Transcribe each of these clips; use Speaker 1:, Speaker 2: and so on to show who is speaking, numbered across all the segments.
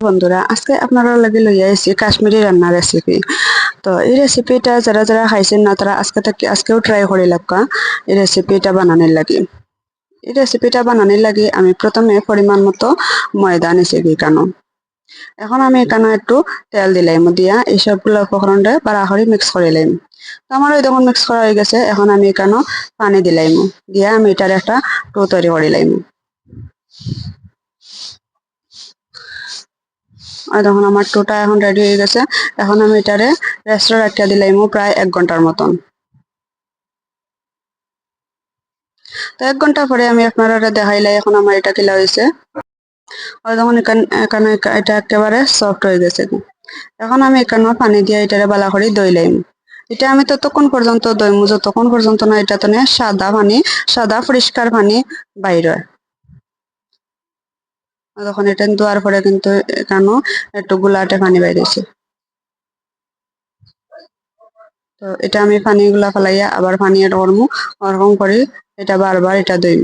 Speaker 1: বন্ধুরা, আজকে আপনারা লাগে লইয়া আইছি কাশ্মীরি রান্নার রেসিপি তো এই রেসিপিটা যারা যারা খাইছেন না, তারা আজকে থেকে আজকেও ট্রাই করে লাগা এই রেসিপিটা বানানোর লাগে। এই রেসিপিটা বানানোর লাগে আমি প্রথমে পরিমাণ মতো ময়দা নিছি কেন। এখন আমি এখানে একটু তেল দিলাম দিয়া, এই সবগুলো উপকরণটা বাড়াহরি মিক্স করে লাইম। তো আমার ওই তখন মিক্স করা হয়ে গেছে, এখন আমি এখানে পানি দিলাইম দিয়া আমি এটার একটা টো তৈরি করে লাইম। আর তখন আমার টোটা এখন রেডি হয়ে গেছে। এখন আমি এটারে রেস্টে রাখিয়া দিলাইমু প্রায় এক ঘণ্টার মতন। তো এক ঘণ্টা পরে আমি আপনারা দেখাইলাই, এখন আমার এটা কিলা হয়েছে আর তখন এখানে এটা একেবারে সফট হয়ে গেছে। এখন আমি এখানে পানি দিয়ে এটারে বালা করে দইলাইম এটা আমি ততক্ষণ পর্যন্ত দইমু, যতক্ষণ পর্যন্ত না এটা তো সাদা পানি, সাদা পরিষ্কার পানি বাইর তখন এটা দেওয়ার পরে কিন্তু এখানেও একটু গুলাটে পানি বাইরেছে তো এটা আমি পানিগুলা ফেলাইয়া আবার পানি এটা করব ওরকম করে এটা বারবার এটা দই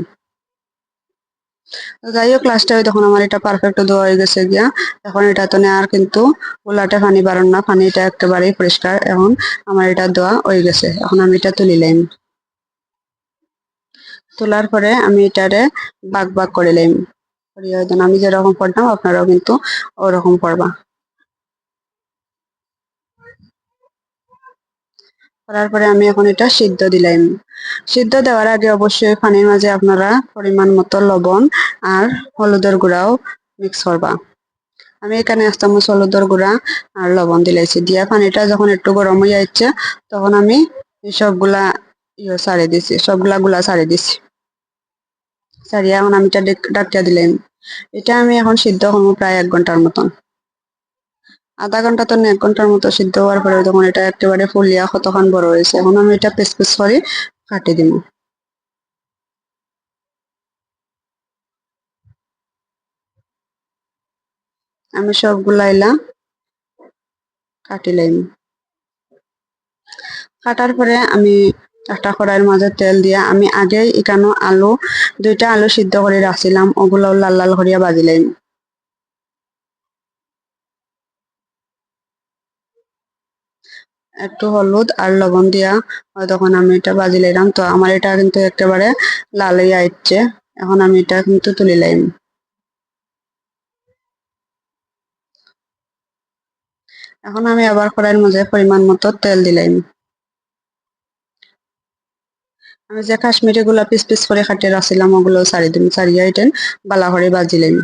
Speaker 1: যাই হোক লাস্টে তখন আমার এটা পারফেক্ট দেওয়া হয়ে গেছে গিয়া এখন এটা তো আর কিন্তু গোলাটে পানি বাড়ান না, পানিটা একেবারেই পরিষ্কার। এখন আমার এটা দেওয়া হয়ে গেছে, এখন আমি এটা তুলিলাম তোলার পরে আমি এটারে বাগ বাগ করে লাইম আমি যেরকম পড়তাম, আপনারাও কিন্তু ওরকম পড়বা। করার পরে আমি এখন এটা সিদ্ধ দিলাম। সিদ্ধ দেওয়ার আগে অবশ্যই পানির মাঝে আপনারা পরিমাণ মতো লবণ আর হলুদের গুঁড়াও মিক্স করবা। আমি এখানে এক চামচ হলুদের গুঁড়া আর লবণ দিলাইছি। দিয়া পানিটা যখন একটু গরম হয়ে যাচ্ছে, তখন আমি সবগুলা ইয়ে সারি দিছি, সবগুলা গুলা সারি দিছি। সারিয়া এখন আমি ডাকিয়া দিলাম। এটা আমি এখন সিদ্ধ করব প্রায় এক ঘণ্টার মতন। আধা ঘণ্টা তো এক ঘণ্টার মতো সিদ্ধ হওয়ার পরে তখন এটা একেবারে ফুলিয়া কতক্ষণ বড় হয়েছে। এখন আমি এটা পিস পিস করে কাটি দিব। আমি সবগুলা এলা কাটি লাইম কাটার পরে আমি একটা কড়াইয়ের মাঝে তেল দিয়া। আমি আগে এখানে আলু, দুইটা আলু সিদ্ধ করে রাখছিলাম ওগুলো লাল লাল করিয়া বাজিলাম একটু হলুদ আর লবণ দিয়া। তখন আমি এটা বাজি লাইলাম তো আমার এটা কিন্তু একেবারে লাল হয়ে আইচ্ছে এখন আমি এটা কিন্তু তুলি লাইম এখন আমি আবার কড়াইয়ের মধ্যে পরিমাণ মতো তেল দিলাম আমি যে কাশ্মীরি গুলা পিস পিস করে খাটিয়ে রাখছিলাম, ওগুলো সারি দিন সারিয়া এটা বালা করে বাজিলাম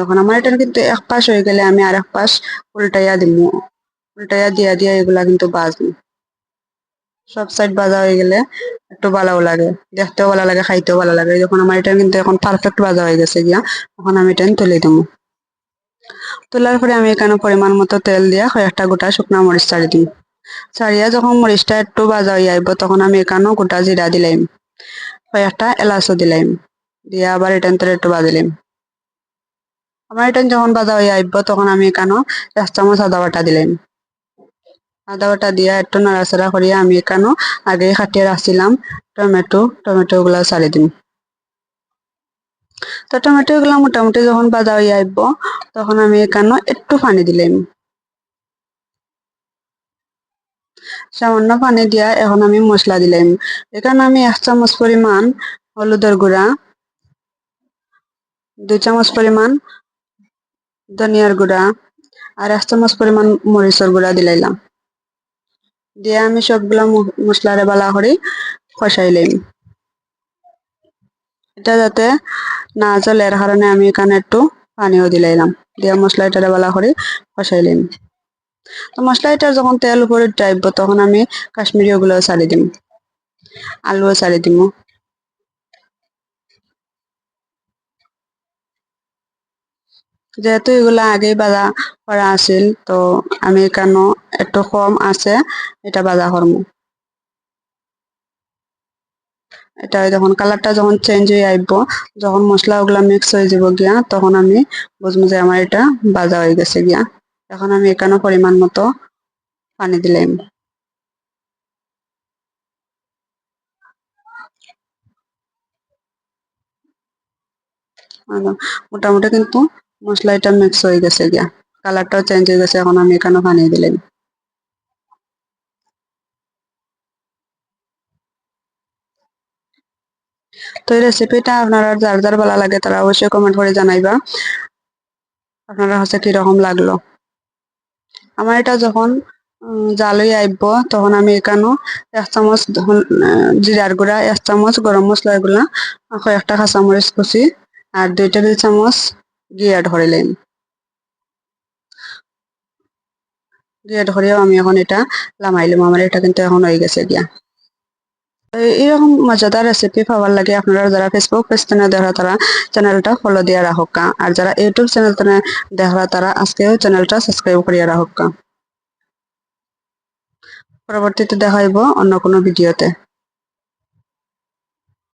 Speaker 1: যখন আমার এটা কিন্তু এক পাশ হয়ে গেলে আমি আর এক পাশ উল্টাইয়া দিব উল্টাইয়া দিয়া দিয়া এগুলা কিন্তু বাজবো। সব সাইড বাজা হয়ে গেলে একটু ভালো লাগে, দেখতেও ভালো লাগে, খাইতেও ভালো লাগে। যখন আমার এটা কিন্তু এখন পারফেক্ট বাজা হয়ে গেছে গিয়া, তখন আমি এটা তুলে দেবো তোলার পরে আমি এখানে পরিমাণ মতো তেল দিয়া কয়েকটা গোটা শুকনা মরিচ ছাড়ি দিই ছাড়িয়া যখন মরিচটা একটু বাজা হয়ে আইব তখন আমি এখানেও গোটা জিরা দিলাম কয়েকটা এলাচও দিলাম দিয়া আবার এটা একটু বাজিলাম আমার এটা যখন বাজা হয়ে আইব তখন আমি এখানেও এক চামচ আদা বাটা দিলাম আদা বাটা দিয়া একটু নাড়াচাড়া করিয়া আমি এখানেও আগে খাটিয়ে রাখছিলাম টমেটো টমেটো গুলা ছাড়ি দিম তো, টমেটো গুলা মোটামুটি যখন বাজা হয়ে আইব তখন আমি এখানে একটু পানি দিলাম সামান্য পানি দিয়া এখন আমি মশলা দিলাম এখানে আমি এক চামচ পরিমাণ হলুদের গুঁড়া, দুই চামচ পরিমাণ ধনিয়ার গুঁড়া আর এক চামচ পরিমাণ মরিচের গুঁড়া দিলাইলাম দিয়ে আমি সবগুলা মশলারে বালা করে কষাইলাম এটা যাতে না চলে এর কারণে আমি এখানে একটু পানিও দিলাইলাম দিয়ে মশলা এটারে বালা করে কষাইলাম তো মশলা এটা যখন তেল উপরে টাইব তখন আমি কাশ্মীরি ওগুলো ছাড়ি দিম আলুও ছাড়ি দিম যেহেতু এগুলা আগেই বাজা করা আছিল, তো আমি কেন একটু কম আছে, এটা বাজা করব। এটা যখন কালারটা যখন চেঞ্জ হয়ে আইব যখন মশলা ওগুলা মিক্স হয়ে যাব গিয়া, তখন আমি বুঝব যে আমার এটা বাজা হয়ে গেছে গিয়া। এখন আমি এখানে পরিমাণ মতো পানি দিলাম। মোটামুটি কিন্তু মশলা এটা মিক্স হয়ে গেছে গিয়া। কালারটাও চেঞ্জ হয়ে গেছে, এখন আমি এখানে পানি দিলাম। তো এই রেসিপিটা আপনারা যার যার ভালো লাগে তারা অবশ্যই কমেন্ট করে জানাইবা। আপনারা কাছে কীরকম লাগল? আমার এটা যখন উম, জাল আইব তখন আমি এখানো এক চামচ জিরার গুঁড়া এক চামচ গরম মশলার গুঁড়া কয়েকটা কাঁচামরিচ কুচি আর দুই টেবিল চামচ ঘিয়া ধরিলেন গিয়া ধরেও আমি এখন এটা লামাইলাম আমার এটা কিন্তু এখন হয়ে গেছে গিয়া। এরকম মজাদার রেসিপি পাওয়ার লাগে আপনারা যারা ফেসবুক পেজ থেকে দেখা তারা চ্যানেলটা ফলো দিয়ে রাখুক আর যারা ইউটিউব চ্যানেল থেকে দেখা তারা আজকেও চ্যানেলটা সাবস্ক্রাইব করিয়া রাখুক পরবর্তীতে দেখা অন্য কোনো ভিডিওতে